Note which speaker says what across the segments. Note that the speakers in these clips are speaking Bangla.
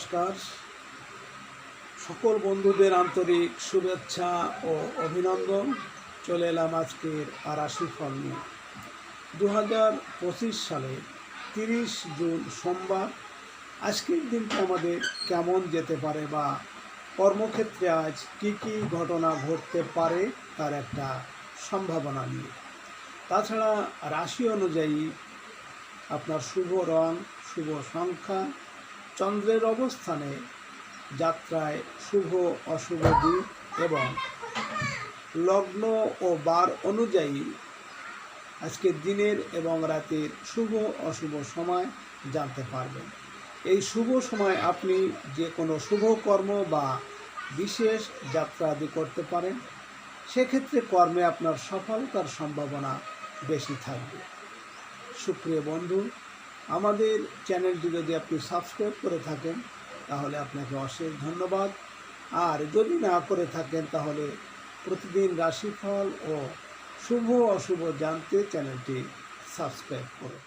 Speaker 1: নমস্কার। সকল বন্ধুদের আন্তরিক শুভেচ্ছা ও অভিনন্দন। চলে এলাম আজকের আরাশি ফল নিয়ে। দু হাজার পঁচিশ সালে তিরিশ জুন সোমবার, আজকের দিনটা আমাদের কেমন যেতে পারে বা কর্মক্ষেত্রে আজ কী কী ঘটনা ঘটতে পারে তার একটা সম্ভাবনা নিয়ে। তাছাড়া রাশি অনুযায়ী আপনার শুভ রং, শুভ সংখ্যা চন্দ্রের অবস্থানে যাত্রায় শুভ, অশুভ দিক এবং লগ্ন ও বার অনুযায়ী আজকে দিনের এবং রাতের শুভ, অশুভ সময় জানতে পারবেন। এই শুভ সময় আপনি যে কোনো শুভ কর্ম বা বিশেষ যাত্রা আদি করতে পারেন, সেক্ষেত্রে কর্মে আপনার সফলতার সম্ভাবনা বেশি থাকবে। সুপ্রিয় বন্ধু আমাদের চ্যানেলটি যদি আপনি সাবস্ক্রাইব করে থাকেন, তাহলে আপনাকে অশেষ ধন্যবাদ। আর যদি না করে থাকেন, তাহলে প্রতিদিন রাশিফল ও শুভ অশুভ জানতে চ্যানেলটি সাবস্ক্রাইব করুন।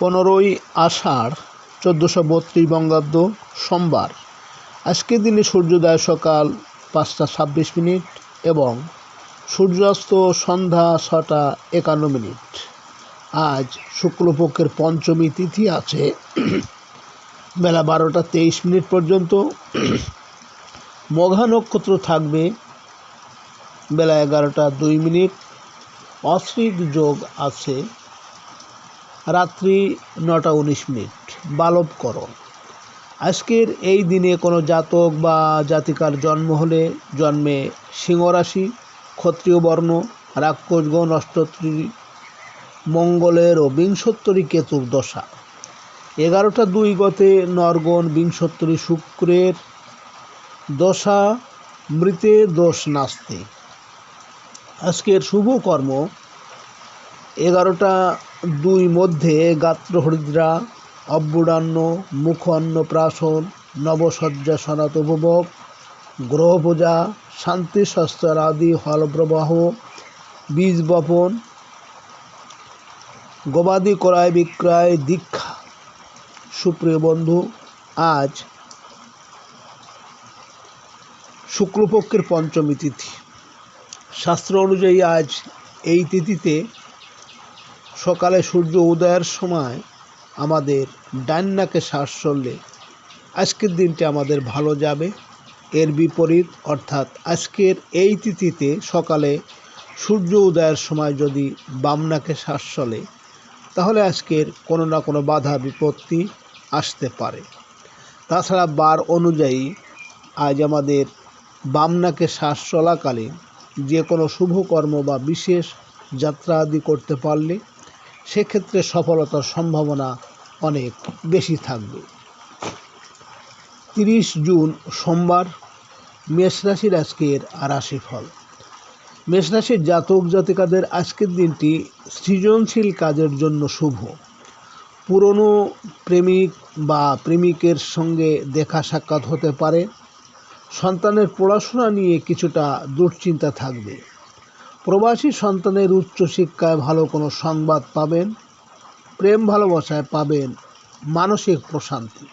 Speaker 2: পনেরোই আষাঢ়, চোদ্দোশো বত্রিশ বঙ্গাব্দ সোমবার। আজকের দিনে সূর্যোদয় সকাল পাঁচটা ছাব্বিশ মিনিট এবং সূর্যাস্ত সন্ধ্যা ছটা একান্ন মিনিট। আজ শুক্লপক্ষের পঞ্চমী তিথি আছে। বেলা বারোটা তেইশ মিনিট পর্যন্ত মঘা নক্ষত্র থাকবে। বেলা এগারোটা দুই মিনিট অশ্রিক যোগ আছে। রাত্রি নটা উনিশ মিনিট। বালবকরণ আজকের এই দিনে কোনো জাতক বা জাতিকার জন্ম হলে জন্মে সিংহরাশি, ক্ষত্রিয় বর্ণ, রাক্ষসগণ অষ্টত্রী মঙ্গলের ও বিংশোত্তরী কেতুর দশা। এগারোটা দুই গতে নরগণ বিংশোত্তরী শুক্রের দশা মৃতে দোষ নাস্তে। আজকের শুভ কর্ম, এগারোটা দুই মধ্যে গাত্রহরিদ্রা অব্বুডান্ন মুখ অন্নপ্রাশন নবসজ্জা সনাত উপভোগ গ্রহপূজা শান্তি আদি হলপ্রবাহ, বীজ বপন গবাদি ক্রয় বিক্রয় দীক্ষা। সুপ্রিয় বন্ধু, আজ শুক্লপক্ষের পঞ্চমী তিথি। শাস্ত্র অনুযায়ী আজ এই তিথিতে সকালে সূর্য উদয়ের সময় আমাদের ডান নাকে শ্বাস চললে আজকের দিনটি আমাদের ভালো যাবে। এর বিপরীত, অর্থাৎ আজকের এই তিথিতে সকালে সূর্য উদয়ের সময় যদি বামনাকে শ্বাস চলে তাহলে আজকের কোনো না কোনো বাধা বিপত্তি আসতে পারে। তাছাড়া বার অনুযায়ী আজ আমাদের বামনাকে শ্বাস চলাকালীন যে কোনো শুভ কর্ম বা বিশেষ যাত্রা আদি করতে পারলে সেক্ষেত্রে সফলতার সম্ভাবনা অনেক বেশি থাকবে। তিরিশ জুন সোমবার মেষরাশির আজকের রাশি ফল মেষ জাতক জাতিকাদের আজকের দিনটি সৃজনশীল কাজের জন্য শুভ। পুরনো প্রেমিক বা প্রেমিকের সঙ্গে দেখা সাক্ষাৎ হতে পারে। সন্তানের পড়াশোনা নিয়ে কিছুটা দুশ্চিন্তা থাকবে। প্রবাসী সন্তানের উচ্চশিক্ষায় ভালো কোনো সংবাদ পাবেন। প্রেম ভালোবাসায় পাবেন মানসিক প্রশান্তি।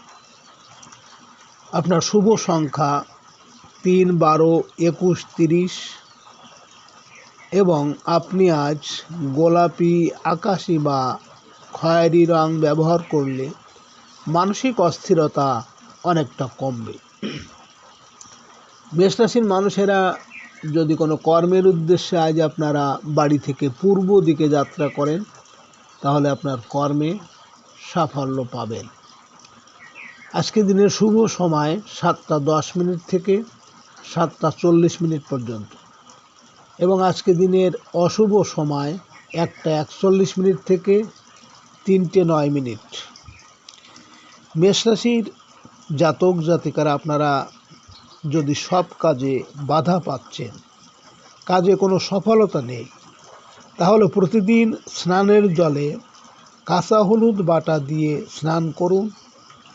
Speaker 2: আপনার শুভ সংখ্যা তিন বারো একুশ তিরিশ এবং আপনি আজ গোলাপি, আকাশি বা খয়েরি রং ব্যবহার করলে মানসিক অস্থিরতা অনেকটা কমবে। মেষরাশির মানুষেরা যদি কোনো কর্মের উদ্দেশ্যে আজ আপনারা বাড়ি থেকে পূর্ব দিকে যাত্রা করেন, তাহলে আপনার কর্মে সাফল্য পাবেন। আজকে দিনের শুভ সময় সাতটা দশ মিনিট থেকে সাতটা চল্লিশ মিনিট পর্যন্ত। এবং আজকে দিনের অশুভ সময় একটা একচল্লিশ মিনিট থেকে তিনটে নয় মিনিট। মেষরাশির জাতক জাতিকারা আপনারা যদি সব কাজে বাধা পাচ্ছেন, কাজে কোনো সফলতা নেই, তাহলে প্রতিদিন স্নানের জলে কাঁচা হলুদ বাটা দিয়ে স্নান করুন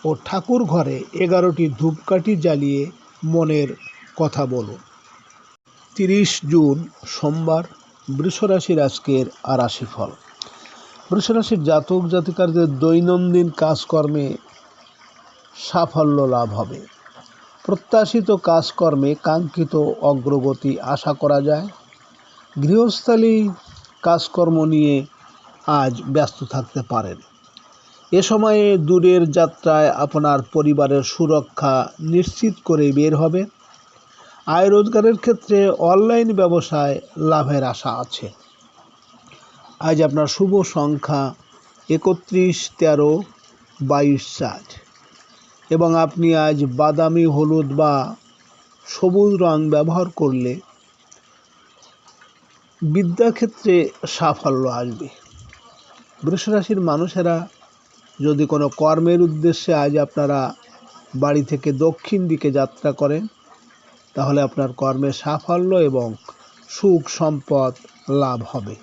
Speaker 2: ও ঠাকুর ঘরে এগারোটি ধূপকাঠি জ্বালিয়ে মনের কথা বলুন। তিরিশ জুন সোমবার বৃষরাশির আজকের আরাশি ফল বৃষরাশির জাতক জাতিকারদের দৈনন্দিন কাজকর্মে সাফল্য লাভ হবে। প্রত্যাশিত কাজকর্মে কাঙ্ক্ষিত অগ্রগতি আশা করা যায়। গৃহস্থালী কাজকর্ম নিয়ে আজ ব্যস্ত থাকতে পারেন। এ সময়ে দূরের যাত্রায় আপনার পরিবারের সুরক্ষা নিশ্চিত করে বের হবে আয় রোজগারের ক্ষেত্রে অনলাইন ব্যবসায় লাভের আশা আছে। আজ আপনার শুভ সংখ্যা একত্রিশ, তেরো, বাইশ চার এবং আপনি আজ বাদামি, হলুদ বা সবুজ রং ব্যবহার করলে বিদ্যাক্ষেত্রে সাফল্য আসবে। বৃষরাশির মানুষেরা যদি কোনো কর্মের উদ্দেশ্যে আজ আপনারা বাড়ি থেকে দক্ষিণ দিকে যাত্রা করেন তাহলে আপনার কর্মে সাফল্য এবং সুখ সম্পদ লাভ হবে।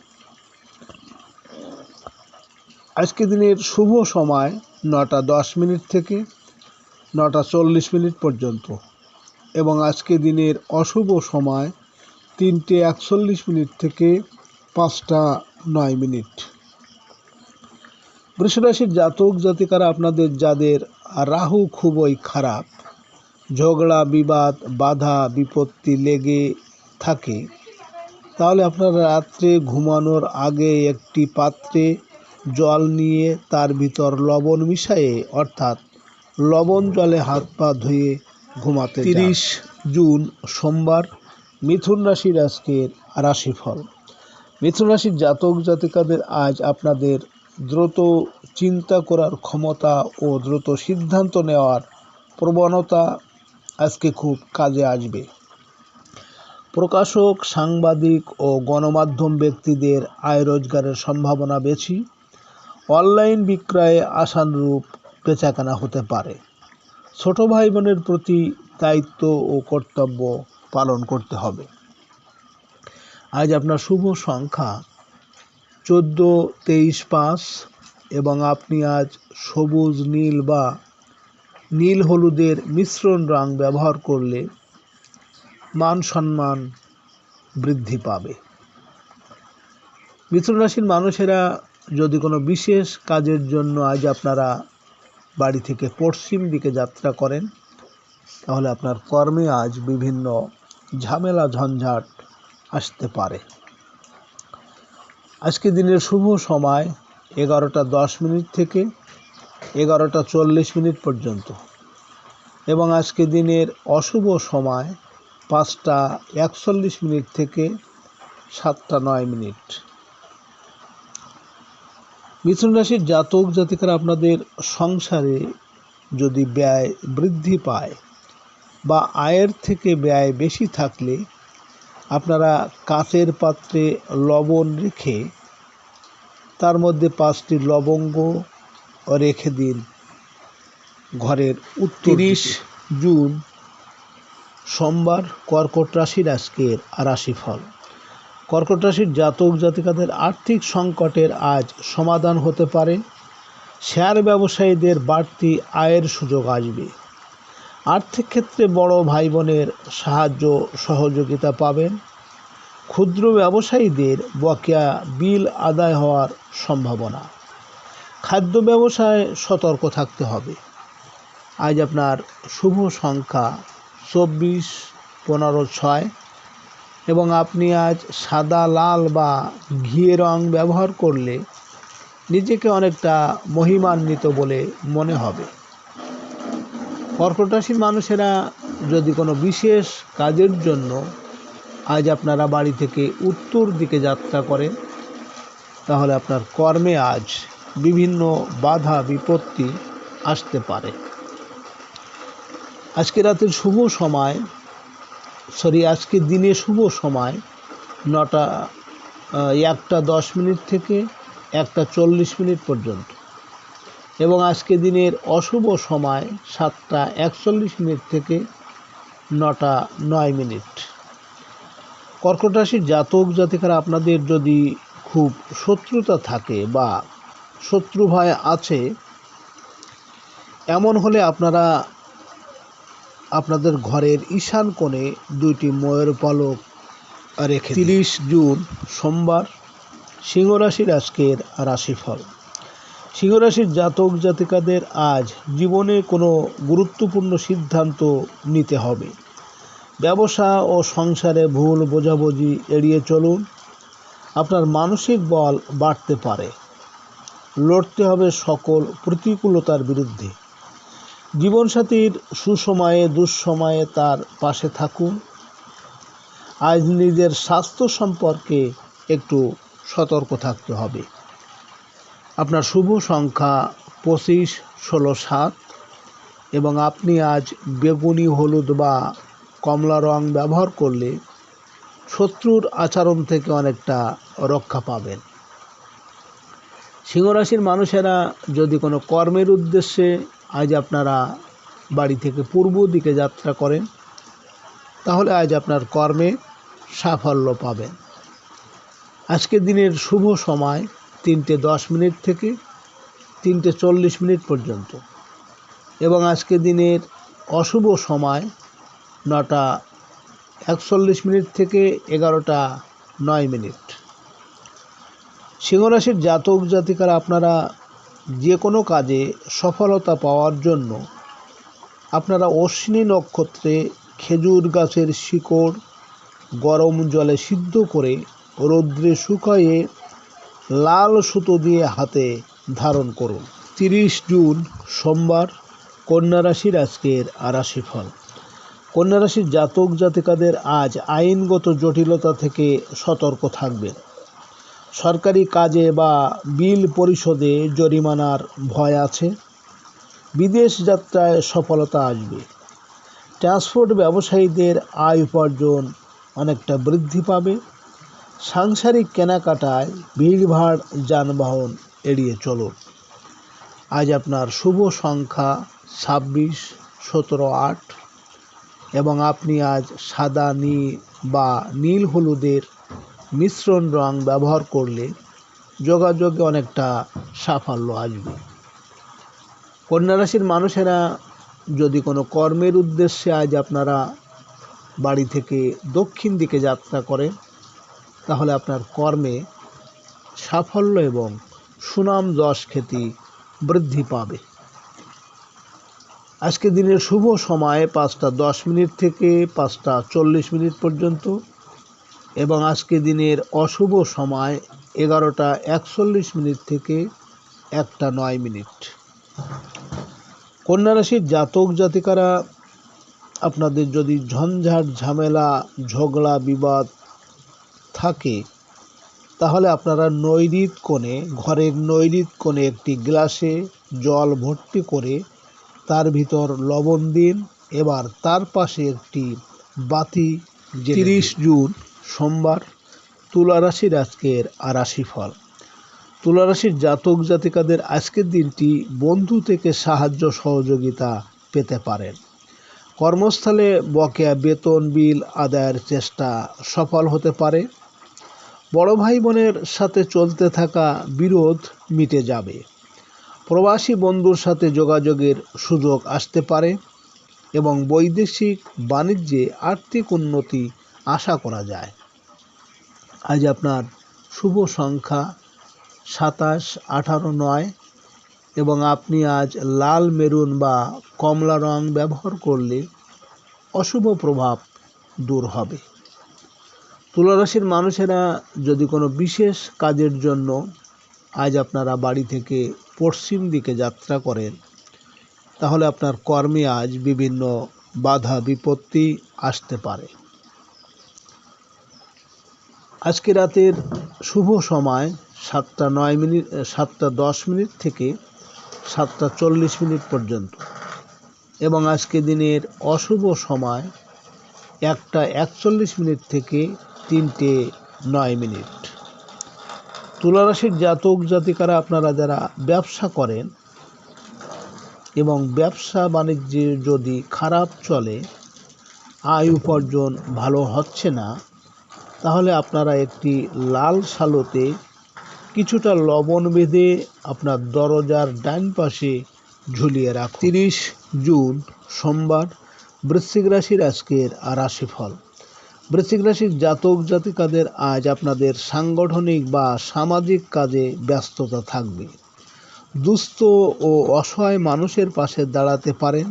Speaker 2: আজকে দিনের শুভ সময় নটা দশ মিনিট থেকে নটা চল্লিশ মিনিট পর্যন্ত এবং আজকে দিনের অশুভ সময় তিনটে একচল্লিশ মিনিট থেকে পাঁচটা নয় মিনিট। বৃষরাশির জাতক জাতিকারা আপনাদের যাদের রাহু খুবই খারাপ ঝগড়া, বিবাদ, বাধা, বিপত্তি লেগে থাকে। তাহলে আপনারা রাত্রে ঘুমানোর আগে একটি পাত্রে জল নিয়ে তার ভিতর লবণ মিশিয়ে, অর্থাৎ লবণ জলে হাত পা ধুয়ে ঘুমাতে তিরিশ জুন সোমবার, মিথুন রাশির আজকের রাশিফল। মিথুন রাশির জাতক জাতিকাদের আজ আপনাদের দ্রুত চিন্তা করার ক্ষমতা ও দ্রুত সিদ্ধান্ত নেওয়ার প্রবণতা আজকে খুব কাজে আসবে। প্রকাশক, সাংবাদিক ও গণমাধ্যম ব্যক্তিদের আয় রোজগারের সম্ভাবনা বেশি। অনলাইন বিক্রয়ে আশানুরূপ বেচাকেনা হতে পারে। ছোট ভাই বোনের প্রতি দায়িত্ব ও কর্তব্য পালন করতে হবে। আজ আপনার শুভ সংখ্যা চোদ্দ, তেইশ, পাঁচ এবং আপনি আজ সবুজ, নীল বা নীল হলুদের মিশ্রণ রং ব্যবহার করলে মান সম্মান বৃদ্ধি পাবে। মিথুন রাশির মানুষেরা যদি কোনো বিশেষ কাজের জন্য আজ আপনারা বাড়ি থেকে পশ্চিম দিকে যাত্রা করেন, তাহলে আপনার কর্মে আজ বিভিন্ন ঝামেলা, ঝঞ্ঝাট আসতে পারে। আজকে দিনের শুভ সময় এগারোটা দশ মিনিট থেকে এগারোটা চল্লিশ মিনিট পর্যন্ত। এবং আজকে দিনের অশুভ সময় পাঁচটা একচল্লিশ মিনিট থেকে সাতটা নয় মিনিট। মিথুন রাশির জাতক জাতিকারা আপনাদের সংসারে যদি ব্যয় বৃদ্ধি পায় বা আয়ের থেকে ব্যয় বেশি থাকলে আপনারা কাঁচের পাত্রে লবণ রেখে তার মধ্যে পাঁচটি লবঙ্গ রেখে দিন। ঘরের উত্তিরিশ জুন সোমবার কর্কট রাশির আজকের রাশিফল। কর্কট রাশির জাতক জাতিকাদের আর্থিক সংকটের আজ সমাধান হতে পারে। শেয়ার ব্যবসায়ীদের বাড়তি আয়ের সুযোগ আসবে। আর্থিক ক্ষেত্রে বড় ভাই বোনের সাহায্য সহযোগিতা পাবেন। ক্ষুদ্র ব্যবসায়ীদের বকেয়া বিল আদায় হওয়ার সম্ভাবনা। খাদ্য ব্যবসায় সতর্ক থাকতে হবে। আজ আপনার শুভ সংখ্যা চব্বিশ, পনেরো, ছয় এবং আপনি আজ সাদা, লাল বা ঘিয়ে রং ব্যবহার করলে নিজেকে অনেকটা মহিমান্বিত বলে মনে হবে। কর্কট রাশির মানুষেরা যদি কোনো বিশেষ কাজের জন্য আজ আপনারা বাড়ি থেকে উত্তর দিকে যাত্রা করেন, তাহলে আপনার কর্মে আজ বিভিন্ন বাধা, বিপত্তি আসতে পারে। আজকে রাতের শুভ সময়, সরি, আজকে দিনে শুভ সময়, নটা একটা দশ মিনিট থেকে একটা চল্লিশ মিনিট পর্যন্ত। এবং আজকে দিনের অশুভ সময় সাতটা একচল্লিশ মিনিট থেকে নটা নয় মিনিট। কর্কট রাশির জাতক জাতিকারা, আপনাদের যদি খুব শত্রুতা থাকে বা শত্রু ভয় আছে এমন হলে আপনারা আপনাদের ঘরের ঈশান কোণে দুইটি ময়ূর পালক রেখে তিরিশ জুন সোমবার সিংহ রাশির আজকের রাশিফল। সিংহরাশির জাতক জাতিকাদের আজ জীবনে কোনো গুরুত্বপূর্ণ সিদ্ধান্ত নিতে হবে। ব্যবসা ও সংসারে ভুল বোঝাবুঝি এড়িয়ে চলুন। আপনার মানসিক বল বাড়তে পারে। লড়তে হবে সকল প্রতিকূলতার বিরুদ্ধে। জীবনসাথীর সুসময়ে, দুঃসময়ে তার পাশে থাকুন। আজ নিজের স্বাস্থ্য সম্পর্কে একটু সতর্ক থাকতে হবে। আপনার শুভ সংখ্যা পঁচিশ, ষোলো, সাত এবং আপনি আজ বেগুনি, হলুদ বা কমলা রং ব্যবহার করলে শত্রুর আচরণ থেকে অনেকটা রক্ষা পাবেন। সিংহরাশির মানুষেরা যদি কোনো কর্মের উদ্দেশ্যে আজ আপনারা বাড়ি থেকে পূর্ব দিকে যাত্রা করেন, তাহলে আজ আপনার কর্মে সাফল্য পাবেন। আজকের দিনের শুভ সময় তিনটে দশ মিনিট থেকে তিনটে চল্লিশ মিনিট পর্যন্ত এবং আজকের দিনের অশুভ সময় নটা একচল্লিশ মিনিট থেকে এগারোটা নয় মিনিট। সিংহরাশির জাতক জাতিকারা আপনারা যে কোনো কাজে সফলতা পাওয়ার জন্য আপনারা অশ্বিনী নক্ষত্রে খেজুর গাছের শিকড় গরম জলে সিদ্ধ করে রৌদ্রে শুকাইয়ে লাল সুতো দিয়ে হাতে ধারণ করুন। তিরিশ জুন সোমবার, কন্যা রাশির আজকের আরাশি ফল কন্যা রাশির জাতক জাতিকাদের আজ আইনগত জটিলতা থেকে সতর্ক থাকবেন। সরকারি কাজে বা বিল পরিশোধে জরিমানার ভয় আছে। বিদেশ যাত্রায় সফলতা আসবে। ট্রান্সপোর্ট ব্যবসায়ীদের আয় উপার্জন অনেকটা বৃদ্ধি পাবে। সাংসারিক কেনাকাটায় ভিড়ভাড় যানবাহন এড়িয়ে চলুন। আজ আপনার শুভ সংখ্যা ছাব্বিশ, সতেরো, আট এবং আপনি আজ সাদা নীল বা নীল হলুদের মিশ্রণ রং ব্যবহার করলে যোগাযোগে অনেকটা সাফল্য আসবে। কন্যা রাশির মানুষেরা যদি কোনো কর্মের উদ্দেশ্যে আজ আপনারা বাড়ি থেকে দক্ষিণ দিকে যাত্রা করেন, তাহলে আপনার কর্মে সাফল্য এবং সুনাম যশ খ্যাতি বৃদ্ধি পাবে। আজকে দিনের শুভ সময় পাঁচটা দশ মিনিট থেকে পাঁচটা চল্লিশ মিনিট পর্যন্ত। এবং আজকে দিনের অশুভ সময় এগারোটা একচল্লিশ মিনিট থেকে একটা নয় মিনিট। কন্যা রাশির জাতক জাতিকারা আপনাদের যদি ঝঞ্ঝাট ঝামেলা ঝগড়া বিবাদ থাকে তাহলে আপনারা নৈরিত কোণে ঘরের নৈরিত কোণে একটি গ্লাসে জল ভর্তি করে তার ভিতর লবণ দিন। এবার তার পাশে একটি বাতি তিরিশ জুন সোমবার তুলারাশির আজকের আরাশি ফল। তুলা রাশির জাতক জাতিকাদের আজকের দিনটি বন্ধু থেকে সাহায্য সহযোগিতা পেতে পারেন। কর্মস্থলে বকেয়া বেতন, বিল আদায়ের চেষ্টা সফল হতে পারে। বড় ভাই বোনের সাথে চলতে থাকা বিরোধ মিটে যাবে। প্রবাসী বন্ধুর সাথে যোগাযোগের সুযোগ আসতে পারে এবং বৈদেশিক বাণিজ্যে আর্থিক উন্নতি আশা করা যায়। আজ আপনার শুভ সংখ্যা সাতাশ, আঠারো, নয় এবং আপনি আজ লাল, মেরুন বা কমলা রং ব্যবহার করলে অশুভ প্রভাব দূর হবে। তুলারাশির মানুষেরা যদি কোনো বিশেষ কাজের জন্য আজ আপনারা বাড়ি থেকে পশ্চিম দিকে যাত্রা করেন, তাহলে আপনার কর্মে আজ বিভিন্ন বাধা, বিপত্তি আসতে পারে। আজকে রাতের শুভ সময় সাতটা নয় মিনিট সাতটা দশ মিনিট থেকে সাতটা চল্লিশ মিনিট পর্যন্ত। এবং আজকে দিনের অশুভ সময় একটা একচল্লিশ মিনিট থেকে তিনটে নয় মিনিট। তুলারাশির জাতক জাতিকারা আপনারা যারা ব্যবসা করেন এবং ব্যবসা বাণিজ্যে যদি খারাপ চলে, আয় উপার্জন ভালো হচ্ছে না তাহলে আপনারা একটি লাল শালোতে কিছুটা লবণ বেঁধে আপনার দরজার ডান পাশে ঝুলিয়ে রাখুন। তিরিশ জুন সোমবার বৃশ্চিক রাশির আজকের রাশিফল। বৃশ্চিক রাশির জাতক জাতিকাদের আজ আপনাদের সাংগঠনিক বা সামাজিক কাজে ব্যস্ততা থাকবে। দুস্থ ও অসহায় মানুষের পাশে দাঁড়াতে পারেন।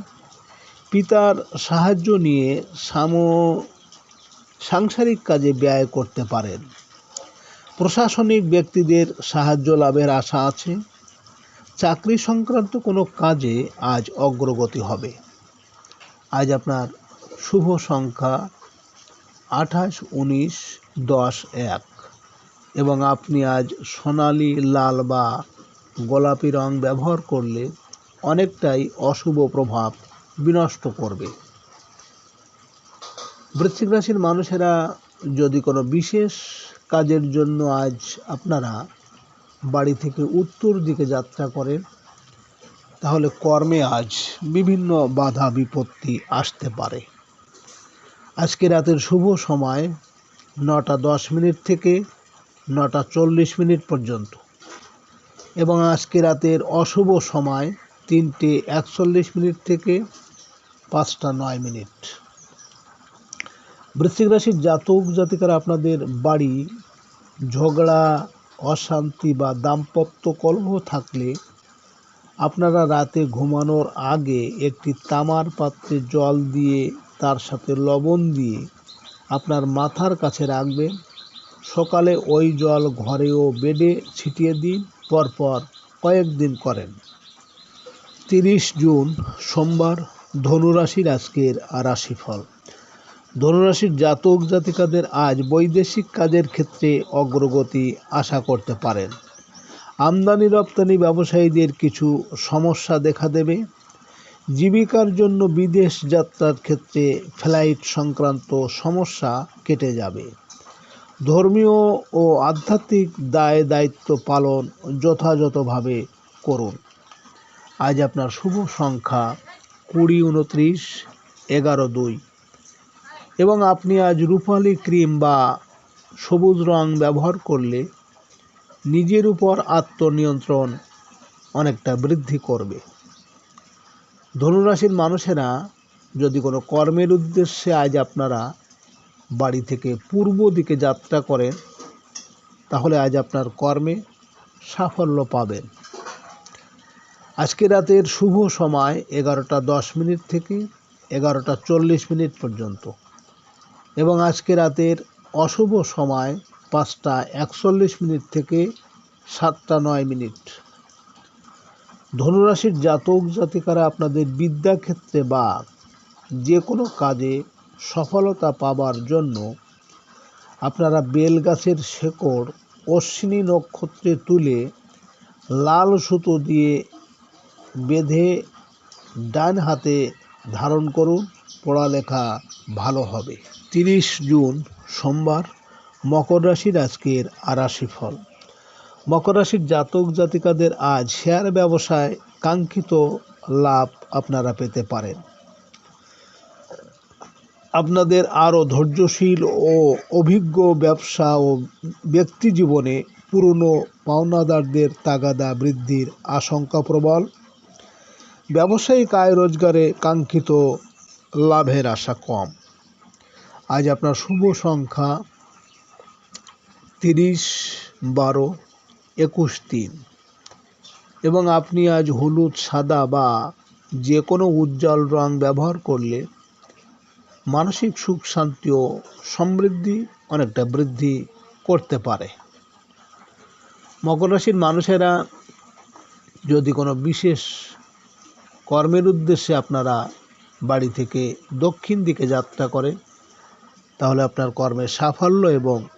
Speaker 2: পিতার সাহায্য নিয়ে সাম সাংসারিক কাজে ব্যয় করতে পারেন। প্রশাসনিক ব্যক্তিদের সাহায্য লাভের আশা আছে। চাকরি সংক্রান্ত কোনো কাজে আজ অগ্রগতি হবে। আজ আপনার শুভ সংখ্যা আঠাশ, উনিশ, দশ, এক এবং আপনি আজ সোনালি, লাল বা গোলাপি রং ব্যবহার করলে অনেকটাই অশুভ প্রভাব বিনষ্ট করবে। বৃশ্চিক রাশির মানুষেরা যদি কোনো বিশেষ কাজের জন্য আজ আপনারা বাড়ি থেকে উত্তর দিকে যাত্রা করেন, তাহলে কর্মে আজ বিভিন্ন বাধা বিপত্তি আসতে পারে। আজকে রাতের শুভ সময় নটা দশ মিনিট থেকে নটা চল্লিশ মিনিট পর্যন্ত। এবং আজকে রাতের অশুভ সময় তিনটে একচল্লিশ মিনিট থেকে পাঁচটা নয় মিনিট। বৃশ্চিক রাশির জাতক জাতিকারা আপনাদের বাড়ি ঝগড়া, অশান্তি বা দাম্পত্য কলহ থাকলে আপনারা রাতে ঘুমানোর আগে একটি তামার পাত্রে জল দিয়ে তার সাথে লবণ দিয়ে আপনার মাথার কাছে রাখবেন। সকালে ওই জল ঘরে ও বেডে ছিটিয়ে দিন, পরপর কয়েকদিন করেন। তিরিশ জুন, সোমবার, ধনুরাশির আজকের রাশিফল। ধনুরাশির জাতক জাতিকাদের আজ বৈদেশিক কাজের ক্ষেত্রে অগ্রগতি আশা করতে পারেন। আমদানি রপ্তানি ব্যবসায়ীদের কিছু সমস্যা দেখা দেবে। জীবিকার জন্য বিদেশ যাত্রার ক্ষেত্রে ফ্লাইট সংক্রান্ত সমস্যা কেটে যাবে। ধর্মীয় ও আধ্যাত্মিক দায় দায়িত্ব পালন যথাযথভাবে করুন। আজ আপনার শুভ সংখ্যা কুড়ি, উনত্রিশ, এগারো, দুই। এবং আপনি আজ রূপালি ক্রিম বা সবুজ রং ব্যবহার করলে নিজের উপর আত্মনিয়ন্ত্রণ অনেকটা বৃদ্ধি করবে। ধনুরাশির মানুষেরা যদি কোনো কর্মের উদ্দেশ্যে আজ আপনারা বাড়ি থেকে পূর্ব দিকে যাত্রা করেন, তাহলে আজ আপনার কর্মে সাফল্য পাবেন। আজকে রাতের শুভ সময় এগারোটা দশ মিনিট থেকে এগারোটা চল্লিশ মিনিট পর্যন্ত। এবং আজকে রাতের অশুভ সময় পাঁচটা একচল্লিশ মিনিট থেকে সাতটা নয় মিনিট। ধনুরাশির জাতক জাতিকারা আপনাদের বিদ্যাক্ষেত্রে বা যে কোনো কাজে সফলতা পাবার জন্য আপনারা বেল গাছের শেকড়, অশ্বিনী নক্ষত্রে তুলে লাল সুতো দিয়ে বেঁধে ডান হাতে ধারণ করুন, পড়ালেখা ভালো হবে। তিরিশ জুন সোমবার, মকর রাশির আজকের আরাশি ফল মকর রাশির জাতক জাতিকাদের আজ শেয়ার ব্যবসায় কাঙ্ক্ষিত লাভ আপনারা পেতে পারেন। আপনাদের আরও ধৈর্যশীল ও অভিজ্ঞ ব্যবসা ও ব্যক্তি জীবনে পুরনো পাওনাদারদের তাগাদা বৃদ্ধির আশঙ্কা প্রবল। ব্যবসায়িক আয় রোজগারে কাঙ্ক্ষিত লাভের আশা কম। আজ আপনার শুভ সংখ্যা তিরিশ বারো একুশ তিন। এবং আপনি আজ হলুদ, সাদা বা যে কোনো উজ্জ্বল রং ব্যবহার করলে মানসিক সুখ, শান্তি ও সমৃদ্ধি অনেকটা বৃদ্ধি করতে পারে। মকর রাশির মানুষেরা যদি কোনো বিশেষ কর্মের উদ্দেশ্যে আপনারা বাড়ি থেকে দক্ষিণ দিকে যাত্রা করেন, তাহলে আপনার কর্মের সাফল্য এবং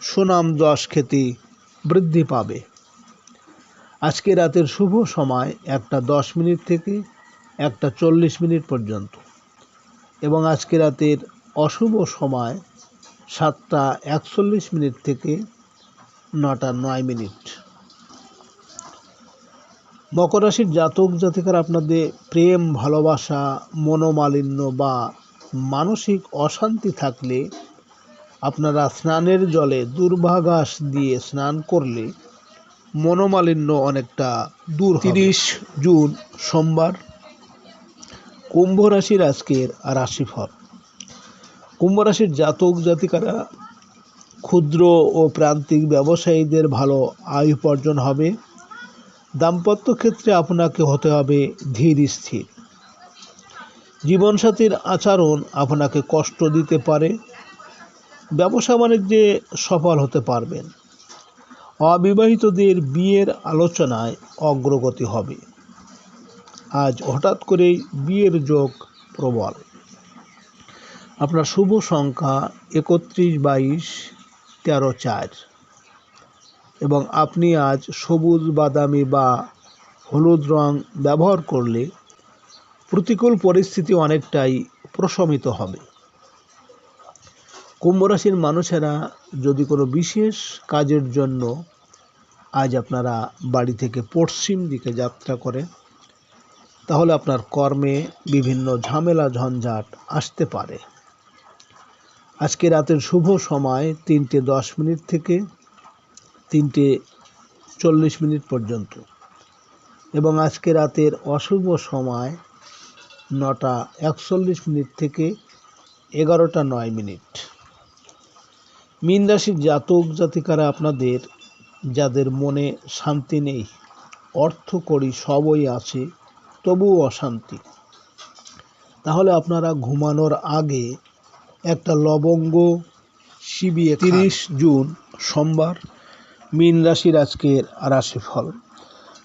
Speaker 2: সুনাম, যশ, খ্যাতি বৃদ্ধি পাবে। আজকে রাতের শুভ সময় একটা দশ মিনিট থেকে একটা চল্লিশ মিনিট পর্যন্ত। এবং আজকে রাতের অশুভ সময় সাতটা একচল্লিশ মিনিট থেকে নটা নয় মিনিট। মকর রাশির জাতক জাতিকার আপনাদের প্রেম, ভালোবাসা, মনোমালিন্য বা মানসিক অশান্তি থাকলে আপনারা স্নানের জলে দুর্ভাঘাস দিয়ে স্নান করলে মনোমালিন্য অনেকটা দূর তিরিশ জুন সোমবার, কুম্ভ রাশির আজকের রাশিফল। কুম্ভ রাশির জাতক জাতিকারা ক্ষুদ্র ও প্রান্তিক ব্যবসায়ীদের ভালো আয় উপার্জন হবে। দাম্পত্য ক্ষেত্রে আপনাকে হতে হবে ধীর স্থির। জীবনসাথীর আচরণ আপনাকে কষ্ট দিতে পারে, ব্যবসা বাণিজ্যে সফল হতে পারবেন। অবিবাহিতদের বিয়ের আলোচনায় অগ্রগতি হবে। আজ হঠাৎ করেই বিয়ের যোগ প্রবল। আপনার শুভ সংখ্যা একত্রিশ বাইশ তেরো চার। এবং আপনি আজ সবুজ বাদামি বা হলুদ রং ব্যবহার করলে প্রতিকূল পরিস্থিতি অনেকটাই প্রশমিত হবে। কুম্ভ রাশির মানুষেরা যদি কোনো বিশেষ কাজের জন্য আজ আপনারা বাড়ি থেকে পশ্চিম দিকে যাত্রা করেন, তাহলে আপনার কর্মে বিভিন্ন ঝামেলা ঝঞ্ঝাট আসতে পারে। আজকে রাতের শুভ সময় তিনটে দশ মিনিট থেকে তিনটে চল্লিশ মিনিট পর্যন্ত। এবং আজকে রাতের অশুভ সময় নটা একচল্লিশ মিনিট থেকে এগারোটা নয় মিনিট। মীন রাশির জাতক জাতিকারা আপনাদের যাদের মনে শান্তি নেই অর্থ করি সবই আছে তবুও অশান্তি। তাহলে আপনারা ঘুমানোর আগে একটা লবঙ্গ শিবিয়ে তিরিশ জুন সোমবার মীন রাশির আজকের রাশিফল।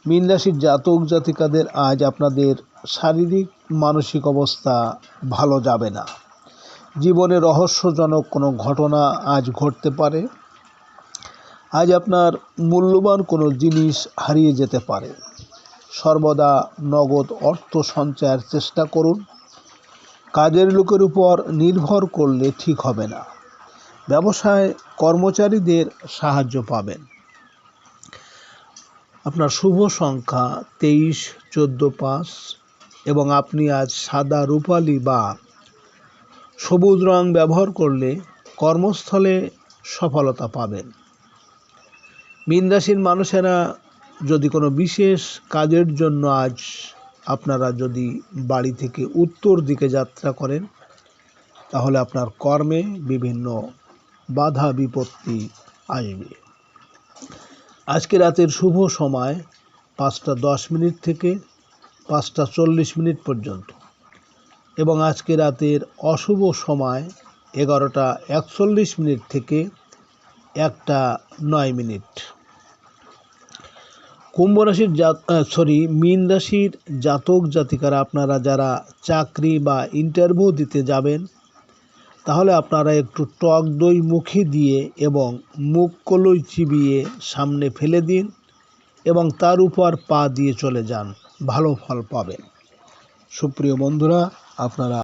Speaker 2: মীন রাশির জাতক জাতিকাদের আজ আপনাদের শারীরিক, মানসিক অবস্থা ভালো যাবে না। জীবনে রহস্যজনক কোনো ঘটনা আজ ঘটতে পারে। আজ আপনার মূল্যবান কোনো জিনিস হারিয়ে যেতে পারে। সর্বদা নগদ অর্থ সঞ্চয়ের চেষ্টা করুন। কাজের লোকের উপর নির্ভর করলে ঠিক হবে না। ব্যবসায় কর্মচারীদের সাহায্য পাবেন। আপনার শুভ সংখ্যা তেইশ, চোদ্দ, পাঁচ এবং আপনি আজ সাদা রূপালি বা সবুজ রং ব্যবহার করলে কর্মস্থলে সফলতা পাবেন। মীন রাশির মানুষেরা যদি কোনো বিশেষ কাজের জন্য আজ আপনারা যদি বাড়ি থেকে উত্তর দিকে যাত্রা করেন, তাহলে আপনার কর্মে বিভিন্ন বাধা বিপত্তি আসবে। আজকে রাতের শুভ সময় পাঁচটা দশ মিনিট থেকে পাঁচটা চল্লিশ মিনিট পর্যন্ত। এবং আজকে রাতের অশুভ সময় এগারোটা একচল্লিশ মিনিট থেকে একটা নয় মিনিট। কুম্ভ রাশির সরি মীন রাশির জাতক জাতিকারা আপনারা যারা চাকরি বা ইন্টারভিউ দিতে যাবেন তাহলে আপনারা একটু টক দই মুখে দিয়ে এবং মুখ কলই চিবিয়ে সামনে ফেলে দিন এবং তার উপর পা দিয়ে চলে যান, ভালো ফল পাবেন। সুপ্রিয় বন্ধুরা, আপনারা